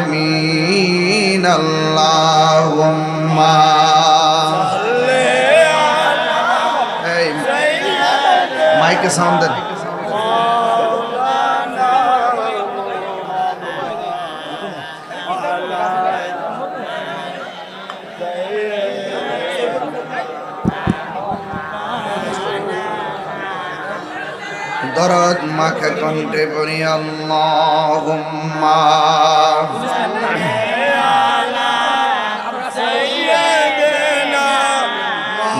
العالمين اللهم صل على سيدنا مايك ساوند ভরত মাখে কণ্ঠে পড়ি আল্লাহুম্মা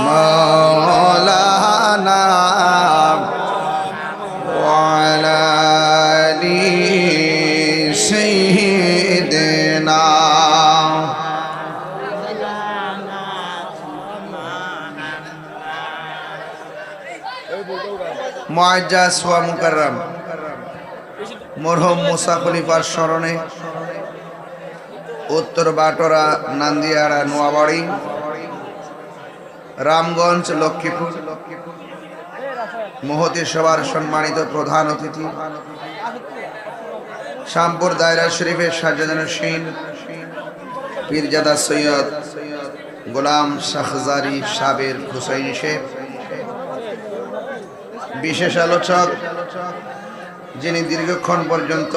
মাওলানা মুকাররম। মরহুম মুসা খলিফার স্মরণে উত্তর বাটরা, নান্দিয়ারা, নোয়াবাড়ি, রামগঞ্জ, লক্ষ্মীপুর। মহতী সভার সম্মানিত প্রধান অতিথি শ্যামপুর দায়রা শরীফের সাজাদান সিন পীরজাদা সৈয়দ গোলাম শাহজারি সাবের হুসাইন শেখ বিশেষ আলোচক যিনি দীর্ঘক্ষণ পর্যন্ত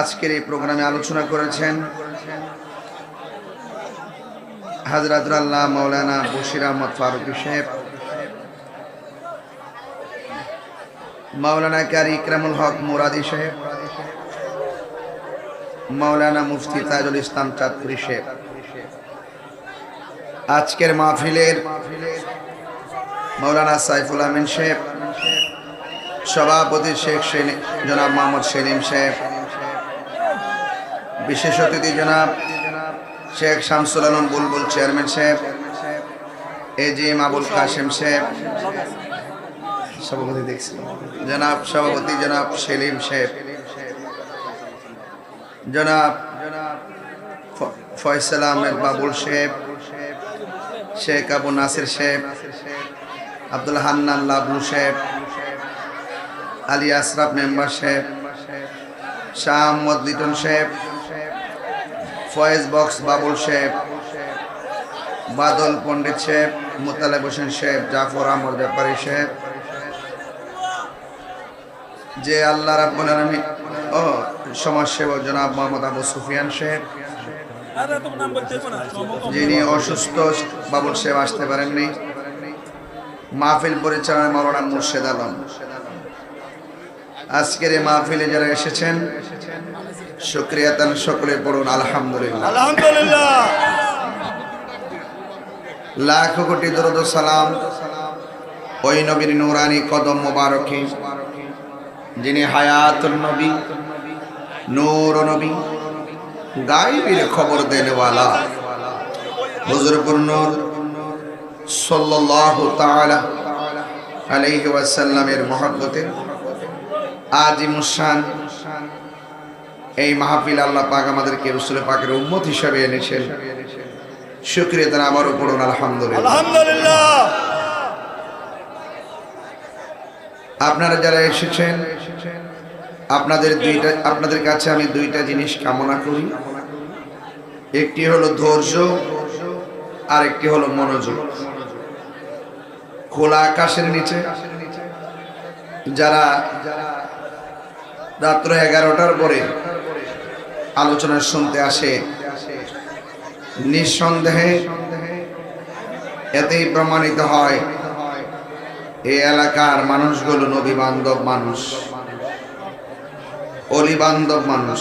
আজকের এই প্রোগ্রামে আলোচনা করেছেন হাজরাতুল্লাহ মৌলানা বশির আহমদ ফারুকি সাহেব, মাওলানা কারি ইকরামুল হক মুরাদি সাহেব, মাওলানা মুফতি তাজুল ইসলাম চাঁদপুরি সাহেব। আজকের মাহফিলের মাওলানা সাইফুল আমিন সাহেব সভাপতি শেখ জনাব মোহাম্মদ সেলিম সাহেব বিশেষ অতিথি জনাব শেখ শামসুল আলম বুলবুল চেয়ারম্যান সাহেব A G M Abul Kashem সাহেব সভাপতি দেখছি। জনাব সভাপতি জনাব সেলিম সাহেব জনাব ফয়সাল আহমেদ বাবুল সাহেব শেখ আবু নাসির সাহেব আব্দুল হান্নান লাবলু সাহেব আলী আশরাফ মেম্বার সাহেব শাহ আহমদ লিটন সাহেব ফয়েজ বক্স বাবুল সাহেব বাদল পণ্ডিত সাহেব মোতালেব হোসেন সাহেব জাফর আহমদ ব্যাপারী সাহেব যে আল্লাহ রাব্বুল আলামিন ও, সমাজসেবক জনাব মোহাম্মদ আবু সুফিয়ান সাহেব যিনি অসুস্থ বাবুল সাহেব আসতে পারেননি। মাহফিল পরিচালনা মৌলানা মুর্শেদ আলম। আজকের এই মাহফিলে যারা এসেছেন শুক্রিয়া তান সকলে পড়ুন আলহামদুলিল্লাহ। আলহামদুলিল্লাহ। লাখ কোটি দরদ সালাম ওই নবীর নুরানি কদম মোবারকে যিনি হায়াতুল নবী নূর নবী গাইবের খবর দেনওয়ালা। হুজুরপুর নূর সাল্লাল্লাহু তাআলা আলাইহি ওয়াসাল্লামের মহব্বতে আজিমুসান এই মাহফিল আল্লাহ পাক আমাদেরকে রসুল পাকের উম্মত হিসাবে এনেছেন। শুক্রিয়া তারা আবারও পড়ুন আলহামদুলিল্লাহ। আলহামদুলিল্লাহ। আপনারা যারা এসেছেন আপনাদের দুইটা আপনাদের কাছে আমি দুইটা জিনিস কামনা করি। একটি হলো ধৈর্য আর একটি হলো মনোযোগ। খোলা আকাশের নিচে। যারা রাত্র এগারোটার পরে আলোচনা শুনতে আসে, নিঃসন্দেহে এতেই প্রমাণিত হয় এই এলাকার মানুষগুলো নবী বান্ধব মানুষ অলি বান্ধব মানুষ।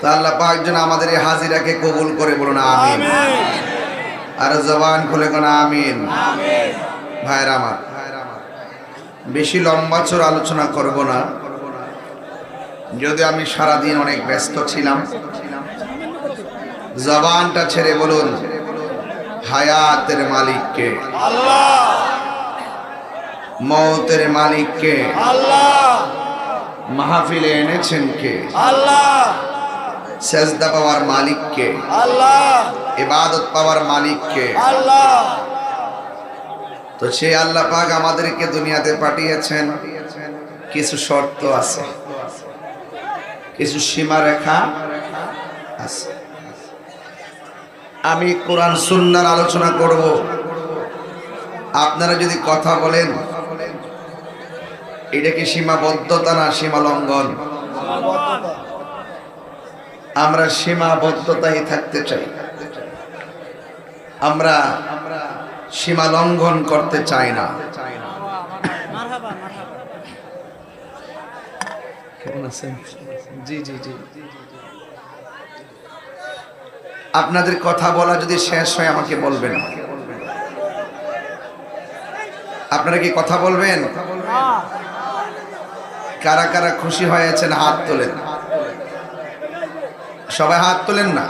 তা আল্লাহ পাক আমাদের এই হাজিরাকে কবুল করে বলুন আমিন। আর জবান খুলে কোন? আমিন। ভাইরা আমার বেশি লম্বা চোর আলোচনা করব না। যদি আমি সারাদিন অনেক ব্যস্ত ছিলাম। জবানটা ছেড়ে বলুন হায়াতের মালিককে। মৌতের মালিককে। মাহফিলে এনেছেন কে? আল্লাহ। সেজদা পাওয়ার মালিককে। ইবাদত পাওয়ার মালিককে। তো সেই আল্লাহ পাক আমাদেরকে দুনিয়াতে পাঠিয়েছেন। কিছু শর্ত আছে। কিছু সীমা রেখা আছে। আমি কোরআন সুন্নার আলোচনা করব। আপনারা যদি কথা বলেন এটা কি সীমাবদ্ধতা না সীমা লঙ্ঘন আমরা সীমাবদ্ধতাই থাকতে চাই। আমরা সীমা লঙ্ঘন করতে চাই না। আপনাদের কথা বলা যদি শেষ হয়, আমাকে বলবেন। আপনারা কি কথা বলবেন? কারা কারা খুশি হয়েছেন হাত তোলেন? সবাই হাত তোলেন না?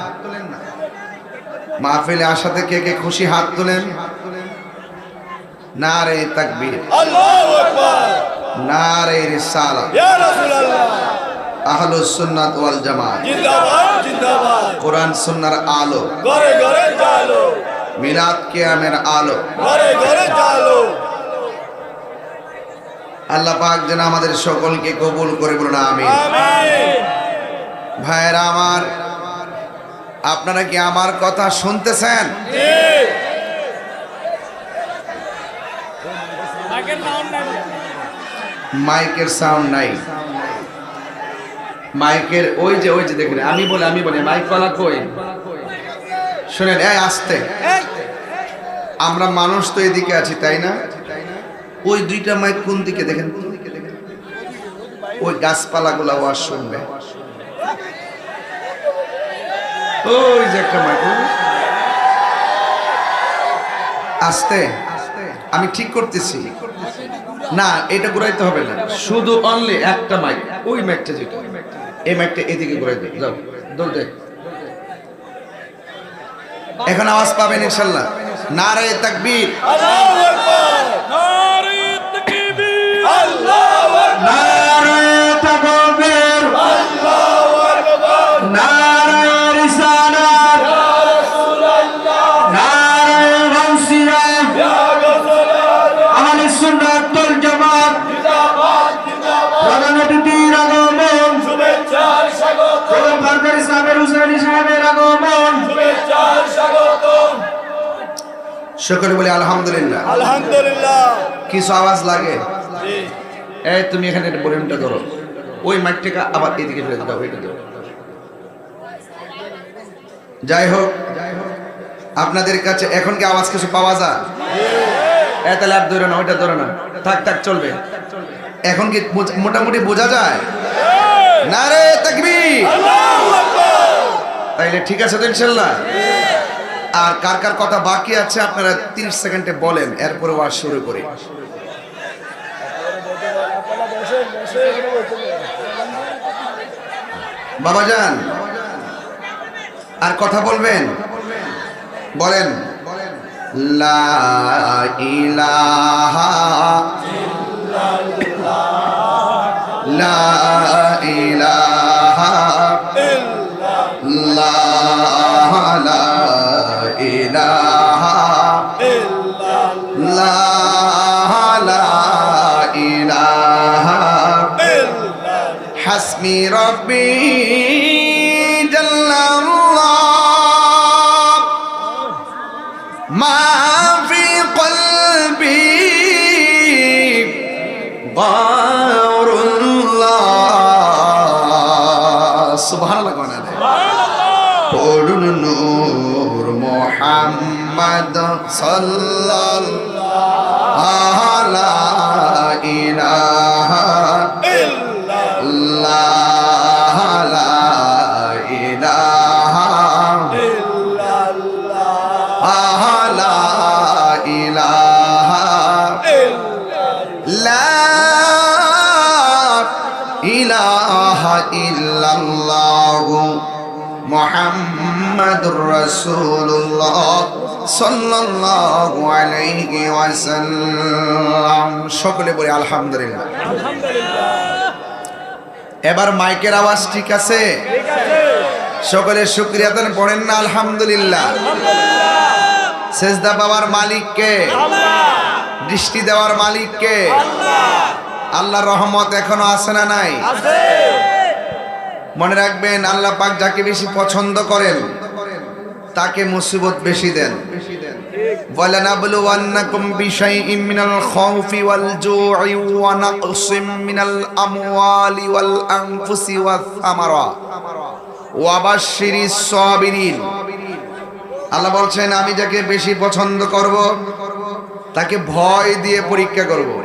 মাহফিলে আসাতে কে কে খুশি হাত তোলেন? না রে তাকবীর না রে রিসালা। আহলুস সুন্নাত ওয়াল জামাত। কোরআন সুন্নাহর আলো। মিলাদ কিয়ামের আলো। আল্লাহ পাক যেন আমাদের সকলকে কবুল করে বলুন আমিন। ভাইয়েরা আমার আপনারা কি আমার কথা শুনতেছেন? মাইকের সাউন্ড নাই। মাইকের ওই যে ওই যে দেখেন আমি বলে আমি বলি মাইক কলা কই? শুনেন এই আসতে। আমরা মানুষ তো এদিকে আছি তাই না? ওই দুইটা মাইক কোন দিকে দেখেন? ওই গাছপালাগুলা ওয়াজ শুনবে ওই যে একটা। আস্তে। আমি ঠিক করতেছি। না, এটা ঘুরাইতে হবে না। শুধু অনলি একটা মাইক ওই মাইকটা যেটা। এই মাইকটা এদিকে ঘুরাই দে। যাও এখন আওয়াজ পাবেন ইনশাল্লাহ। নারে তাকবীর। নারে সকলে বলে আলহামদুলিল্লাহ। আলহামদুলিল্লাহ। কিছু আওয়াজ লাগে? এই তুমি এখানে বলিউমটা ধরো। ওই মাইকটাকে আবার এদিকে ফেলে দাও এটা দাও যাই হোক আপনাদের কাছে এখন কি আওয়াজ কিছু পাওয়া যায়? এ তাহলে আর ধরে না ওইটা ধরে না। থাক থাক চলবে। এখন কি মোটামুটি বোঝা যায়? না রে তাকবীর। তাইলে ঠিক আছে তো ইনশাল্লাহ? আর কার কার কথা বাকি আছে আপনারা 30 সেকেন্ডে বলেন, এরপরে ওয়াজ শুরু করি। বাবাজান, আর কথা বলবেন? বলেন। লা লা حسبي ربي جل الله ما في قلبي غار الله سبحان الله কোন পড়ুন নূর মোহাম্মদ সাল্লাল্লাহু রাসূলুল্লাহ সাল্লাল্লাহু আলাইহি ওয়াসাল্লাম। সকলে বলি আলহামদুলিল্লাহ। এবার মাইকের আওয়াজ ঠিক আছে? সকলে শুক্রিয়া দেন পড়েন না আলহামদুলিল্লাহ। সেজদা পাওয়ার মালিককে দৃষ্টি দেওয়ার মালিককে আল্লাহ। রহমত এখনও আছে না নাই? মনে রাখবেন আল্লাহ পাক যাকে বেশি পছন্দ করেন তাকে মুসিবত বেশি দেন। আল্লাহ বলছেন, আমি যাকে বেশি পছন্দ করব, তাকে ভয় দিয়ে পরীক্ষা করব।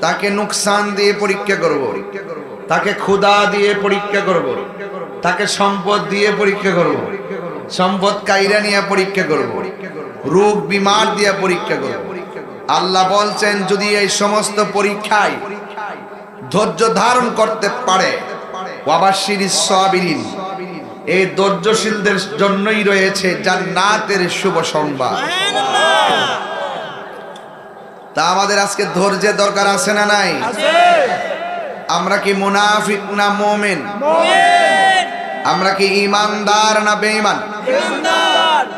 তাকে নুকসান দিয়ে পরীক্ষা করব। তাকে ক্ষুধা দিয়ে পরীক্ষা করব। তাকে সম্পদ দিয়ে পরীক্ষা করব। সম্পদ কাইরা নিয়ে পরীক্ষা করব। রোগ বিমার দিয়ে পরীক্ষা করব। আল্লাহ বলছেন যদি এই সমস্ত পরীক্ষায় ধৈর্য ধারণ করতে পারে ওয়াবাশির সাবিরিন। এই ধৈর্যশীলদের জন্যই রয়েছে জান্নাতের শুভ সংবাদ। তা আমাদের আজকে ধৈর্যের দরকার আছে না নাই? আমরা কি মুনাফিক না মোমেন। আমরা কি ইমানদার না বেঈমান?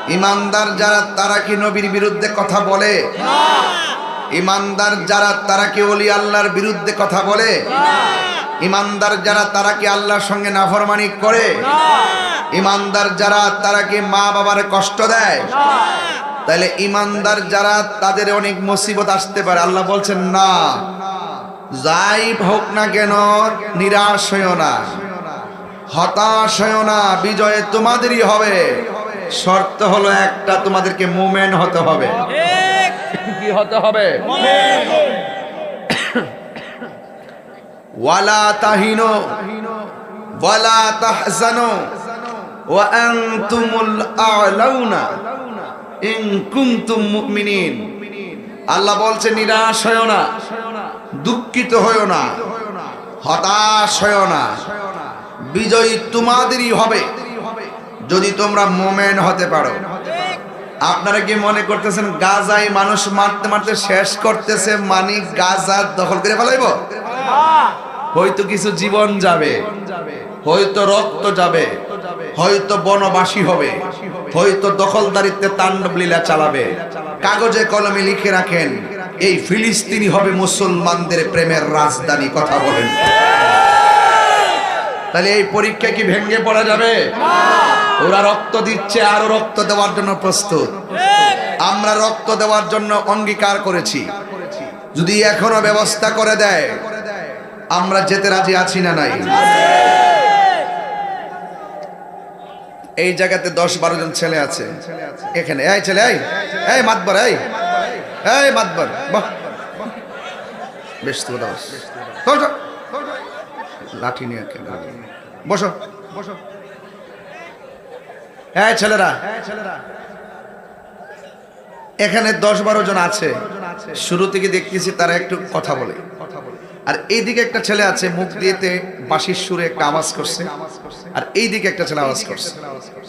ইমানদার। যারা তারা কি নবীর বিরুদ্ধে কথা বলে? ইমানদার যারা তারা কি ওলি আল্লাহর বিরুদ্ধে কথা বলে? ইমানদার যারা তারা কি আল্লাহর সঙ্গে নাফরমানি করে? ইমানদার যারা তারা কি মা বাবার কষ্ট দেয়? তাহলে ইমানদার যারা তাদের অনেক মুসিবত আসতে পারে। আল্লাহ বলছেন না। যাই হোক না কেন নিরাশ হইও না। হতাশ হইও না বিজয়ে তোমাদেরই হবে। শর্ত হলো একটা তোমাদেরকে মুমেন্ট হতে হবে। কি হতে হবে? ওয়ালা তাহিনো ওয়ালা তাহজানো ওয়া আনতুমুল আ'লাউনা ইন কুনতুম মুমিনিন। আল্লাহ বলছে নিরাশ হয়ো না দুঃখিত হয়ো না হতাশ হয়ো না। বিজয়ী তোমাদেরই হবে। যদি তোমরা মোমেন হতে পারো। আপনারা কি মনে করতেছেন গাজায় মানুষ মারতে মারতে শেষ করতেছে মানি গাজা দখল করে ফেলাইব? হয়তো কিছু জীবন যাবে, হয়তো রক্ত যাবে, হয়তো বনবাসী হবে, হয়তো দখলদারিত্বে তাণ্ডব লীলা চালাবে। কাগজে কলমে লিখে রাখেন, এই ফিলিস্তিনি হবে মুসলমানদের প্রেমের রাজধানী, কথা বলেন। তাহলে এই পরীক্ষা কি ভেঙে পড়া যাবে? ওরা রক্ত দিচ্ছে, আরও রক্ত দেওয়ার জন্য প্রস্তুত। আমরা রক্ত দেওয়ার জন্য অঙ্গীকার করেছি। যদি এখনও ব্যবস্থা করে দেয়, আমরা যেতে রাজি আছি না নাই। এই জায়গাতে দশ বারো জন ছেলে আছে। এখানে, এই ছেলে, এই এই মাতবর, এই এই মাতবর বেশ তো লাঠি নিয়ে বসো বসো। হ্যাঁ ছেলেরা। এখানে দশ বারো জন আছে। শুরু থেকে দেখতেছি তারা একটু কথা বলে। আর এইদিকে একটা ছেলে আছে, মুখ দিয়েতে বাঁশির সুরে একটা আওয়াজ করছে। আর এইদিকে একটা ছেলে আওয়াজ করছে।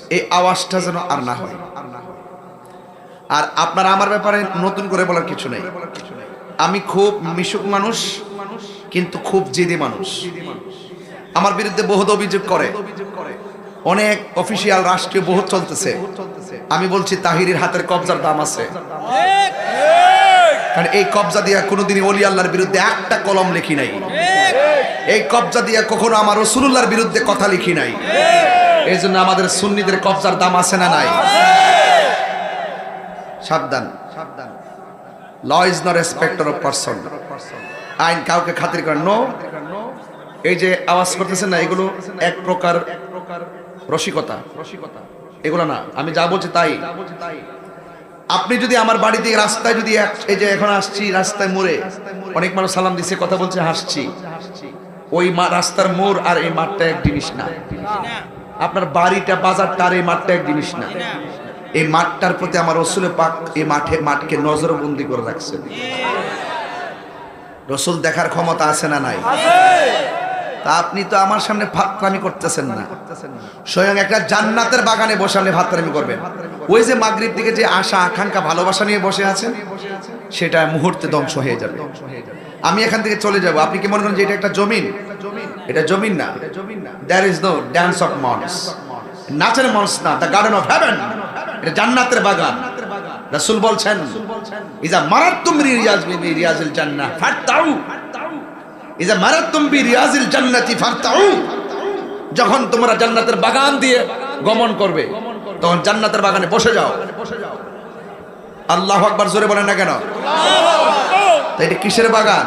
এই আওয়াজটা যেন আর না হয়। আর আপনার আমার ব্যাপারে নতুন করে বলার কিছু নেই। আমি খুব মিশুক মানুষ, কিন্তু খুব জেদি মানুষ। আমার বিরুদ্ধে বহুত অভিযোগ করে। অনেক অফিসিয়াল রাষ্ট্রীয় বহুত চলতেছে। আমি বলছি, তাহিরের হাতের কবজার দাম আছে। কারণ এই কবজা দিয়া কোনোদিনই অলি আল্লাহর বিরুদ্ধে একটা কলম লিখি নাই। এই কবজা দিয়া কখনো আমার রসুল্লাহর বিরুদ্ধে কথা লিখি নাই। এই জন্য আমাদের সুন্নিদের কবজার দাম আছে না নাই? সাবধান। সাবধান law is not respecter of person আইন কাউকে খাতির করেন নো। এই যে আওয়াজ করতেছেন না, এগুলো এক প্রকার রসিকতা। এগুলো না, আমি যা বলছি তাই। আপনি যদি আমার বাড়িতে রাস্তায় যদি এই যে এখন আসছি, রাস্তায় মোড়ে, অনেক মানুষ সালাম দিচ্ছে কথা বলছে, হাসছি। ওই রাস্তার মোড় আর এই মাঠটা এক জিনিস না। আপনার বাড়িটা, বাজারটা আর এই মাঠটা এক জিনিস না। এই মাঠটার প্রতি আমার রসুল পাক এই মাঠে মাঠকে নজরবন্দি করে রাখছেন। রসুল দেখার ক্ষমতা আছে না নাই? তা আপনি তো আমার সামনে ফাতরামি করতেছেন না। স্বয়ং একটা জান্নাতের বাগানে বসে আপনি ফাতরামি করবেন। ওই যে মাগরিব থেকে যে আশা, আকাঙ্ক্ষা, ভালোবাসা নিয়ে বসে আছেন, সেটা মুহূর্তে ধ্বংস হয়ে যাবে। আমি এখান থেকে চলে যাব। আপনি কি মনে করেন যে এটা একটা জমিন? এটা জমিন না। There is no dance of mons নাচের মনস না দ্য গার্ডেন অফ হেভেন এটা জান্নাতের বাগান। রাসূল বলছেন, ইজা মারাতুম রিয়াজ মিন রিয়াজিল জান্নাহ ফাতাউ যখন তোমরা জান্নাতের বাগান দিয়ে গমন করবে, তখন জান্নাতের বাগানে বসে যাও। আল্লাহ আকবার জোরে বলেন না কেন? এটা কিসের বাগান?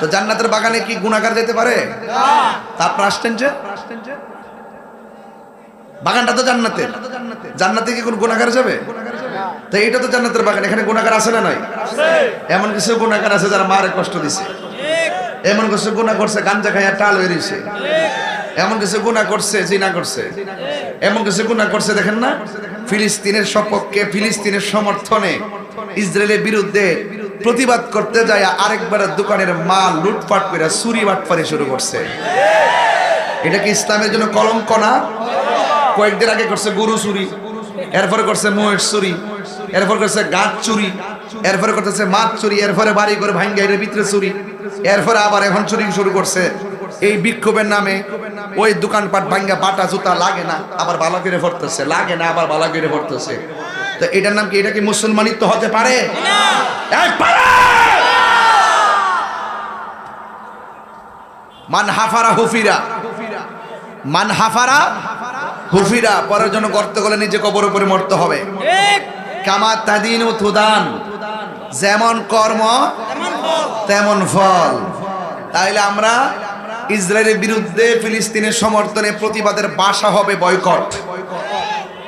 তো জান্নাতের বাগানে কি গুণাগার যেতে পারে? তা আপনার আসছেন যে? বাগানটা তো জান্নাতের। জান্নাতে কি কোন গুণাগার যাবে? তো এটা তো জান্নাতের বাগান। এখানে গুণাগার আছে না নাই? এমন কিছু গুণাগার আছে যারা মারে কষ্ট দিছে। এমন কিছু গুণা করছে, গাঞ্জা খাইয়া টাল বেরিয়েছে। এমন কিছু গুণা করছে, জিনা করছে। এমন কিছু গুণা করছে, দেখেন না? ফিলিস্তিনের সপক্ষে, ফিলিস্তিনের সমর্থনে ইসরায়েলের বিরুদ্ধে প্রতিবাদ করতে যায় আরেকবার দোকানের মাল লুটপাট করে চুরি বাটপারি শুরু করছে। এটা কি ইসলামের জন্য কলঙ্ক না? কয়েকদিন আগে করছে গরু চুরি, এরপরে করছে মহেশ চুরি, এরপর করছে গাছ চুরি, এরপরে করতেছে মাছ চুরি, এরপরে বাড়ি করে ভাঙ্গা এর ভিতরে চুরি। এরপরে আবার এখন চুরি শুরু করছে। এই বিক্ষোভের নামে ওই দোকানপাট ভাঙ্গা বাটা জুতা লাগে না আবার ভালো করে ভরতেছে লাগে না আবার ভালো করে ভরতেছে তো এটার নাম কি? এটা কি মুসলমানিত্ব হতে পারে? মান হাফারা হুফিরা। মান হাফারা হুফিরা। পরের জন্য গর্ত গলে নিজে কবর উপরে মরতে হবে। কামা তাদিন ও তুদান। যেমন কর্ম তেমন ফল। তাইলে আমরা ইসরায়েলের বিরুদ্ধে ফিলিস্তিনের সমর্থনে প্রতিবাদের বাসা হবে বয়কট।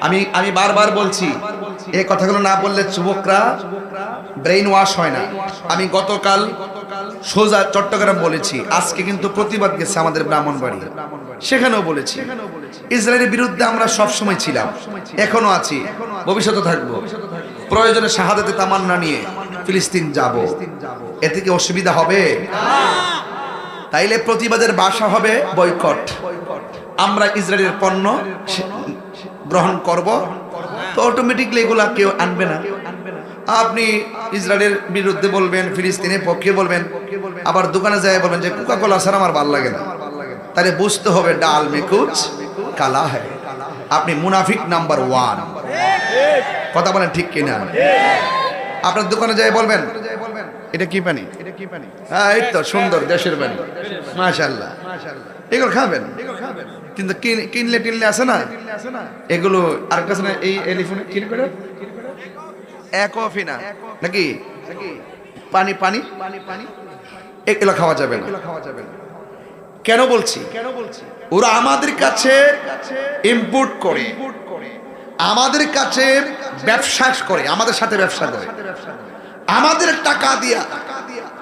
আমি আমি বারবার বলছি এই কথাগুলো না বললে যুবকরা ব্রেইন ওয়াশ হয় না। আমি গতকাল সোজা চট্টগ্রাম বলেছি আজকে কিন্তু প্রতিবাদ গেছে আমাদের ব্রাহ্মণবাড়ি। সেখানেও বলেছি ইসরায়েলের বিরুদ্ধে আমরা সব সময় ছিলাম এখনও আছি ভবিষ্যতে থাকব। প্রয়োজনে শাহাদাতে তামান্না নিয়ে ফিলিস্তিন যাব। এতে কি অসুবিধা হবে? তাইলে প্রতিবাদের বাসা হবে বয়কট। আমরা ইসরায়েলের পণ্য গ্রহণ করব। তো অটোমেটিকলি এগুলা কেউ আনবে না। আপনি ইসরায়েলের বিরুদ্ধে বলবেন, ফিলিস্তিনের পক্ষে বলবেন, আবার দোকানে যায় বলবেন যে কোকা কোলা ছাড়া আমার ভালো লাগে না। তাহলে বুঝতে হবে ডাল মে কুচ কালা হ্যায়। আপনি মুনাফিক নাম্বার ওয়ান। কথা বলেন ঠিক কিনা? আপনার দোকানে যাই বলবেন? এটা কি পানি? এটা কি পানি হ্যাঁ এই তো সুন্দর দেশের পানি। মাশাআল্লাহ। এগুলো খাবেন? কিন্তু কিন- কিনলে টিনলে আছে না? এগুলো আর না এই এলিফোনে কিন করে একফিনা নাকি? পানি পানি? পানি পানি এগুলো খাওয়া যাবে না। কেন বলছি? কেন বলছি ওরা আমাদের কাছে ইম্পোর্ট করে। আমাদের কাছে ব্যবসা করে আমাদের সাথে ব্যবসা করে। আমাদের টাকা দিয়া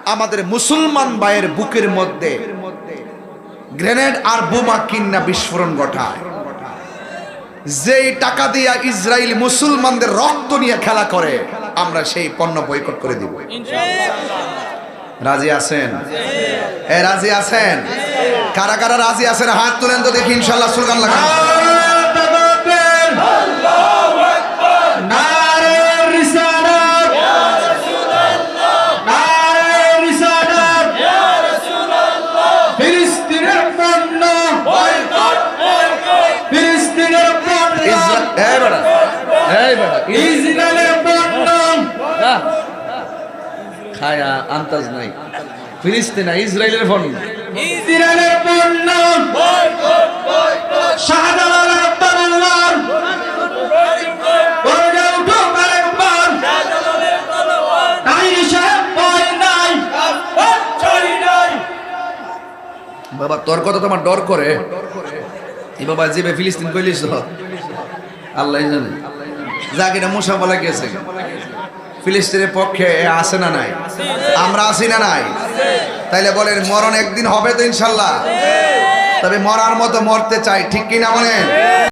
আমাদের মুসলমান ভাইয়ের বুকের মধ্যে গ্রেনেড আর বোমা কিন্না বিস্ফোরণ ঘটায়। যেই টাকা দিয়া ইসরায়েল মুসলমানদের রক্ত নিয়ে খেলা করে আমরা সেই পণ্য বয়কট করে দিব। রাজি আছেন? এ রাজি আছেন? কারা কারা রাজি আছেন? হাত তুলেন তো দেখি ইনশাল্লাহ স্লোগান লাগান। আন্তাজ নাই। ফিলিস্তিন ইসরায়েলের ফোন। বাবা তোর কথা তোমার ডর করে। বাবা জিবে ফিলিস্তিন কইলিস আল্লাহ জানে। যাক এটা মুসা বলা গেছে। ফিলিস্তিনের পক্ষে আসে আছে না নাই? আমরা আছি না নাই? তাইলে বলেন, মরণ একদিন হবে তো ইনশাল্লাহ? তবে মরার মতো মরতে চাই, ঠিক কিনা বলেন?